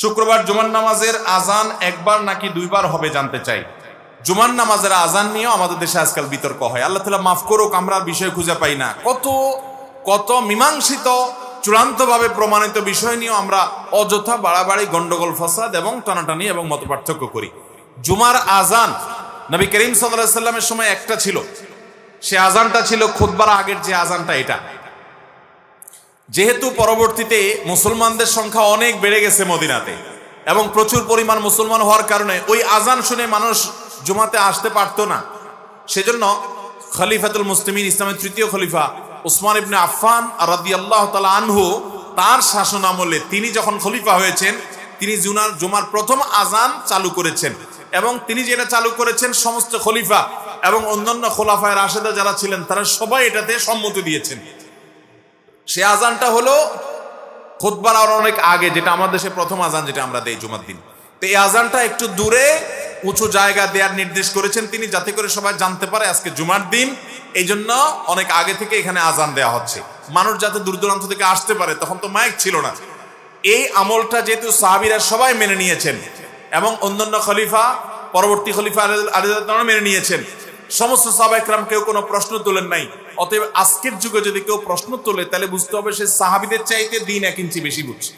শুক্রবার জুমার নামাজের আজান একবার নাকি দুইবার হবে জানতে চাই। জুমার নামাজের আজান নিয়েও আমাদের দেশে আজকাল বিতর্ক হয়। আল্লাহ তালা মাফ করুক, আমরা বিষয় খুঁজে পাই না। কত কত মীমাংসিত, চূড়ান্তভাবে প্রমাণিত বিষয় নিয়েও আমরা অযথা বাড়াবাড়ি, গন্ডগোল, ফসাদ এবং টানাটানি এবং মত পার্থক্য করি। জুমার আজান নবী করিম সাল্লামের সময় একটা ছিল। সে আজানটা ছিল খুদবার আগের যে আজানটা এটা। যেহেতু পরবর্তীতে মুসলমানদের সংখ্যা অনেক বেড়ে গেছে মদিনাতে এবং প্রচুর পরিমাণ মুসলমান হওয়ার কারণে ওই আজান শুনে মানুষ জুমাতে আসতে পারতো না। সেজন্য খলিফাতুল মুসলিমিন, ইসলামের তৃতীয় খলিফা উসমান ইবনে আফফান রাদি আল্লাহ তালা আনহু তার শাসন আমলে তিনি যখন খলিফা হয়েছেন, তিনি জুনার, জুমার প্রথম আজান চালু করেছেন এবং তিনি যেটা চালু করেছেন সমস্ত খলিফা এবং অন্যান্য খোলাফায় রাশেদা যারা ছিলেন, তারা সবাই এটাতে সম্মতি দিয়েছেন। সে আজানটা হলো খোদবার আর অনেক আগে, যেটা আমাদের দেশে প্রথম আজান যেটা আমরা দেই জুমার দিন। তো এই আজানটা একটু দূরে, উঁচু জায়গা দেওয়ার নির্দেশ করেছেন তিনি, যাতে করে সবাই জানতে পারে আজকে জুমার দিন। এই জন্য অনেক আগে থেকে এখানে আজান দেওয়া হচ্ছে। মানুষ যাতে দূর দূরান্ত থেকে আসতে পারে, তখন তো মাইক ছিল না। এই আমলটা যেহেতু সাহাবিরা সবাই মেনে নিয়েছেন, এবং অন্যান্য খলিফা, পরবর্তী খলিফা আলী মেনে নিয়েছেন সমস্ত সাহাবাইকরাম কেউ কোনো প্রশ্ন তোলেন নাই। অতএব আজকের যুগে যদি কেউ প্রশ্ন তোলে, তাহলে বুঝতে হবে সে সাহাবিদের চাইতে দিন এক ইঞ্চি বেশি বুঝছে।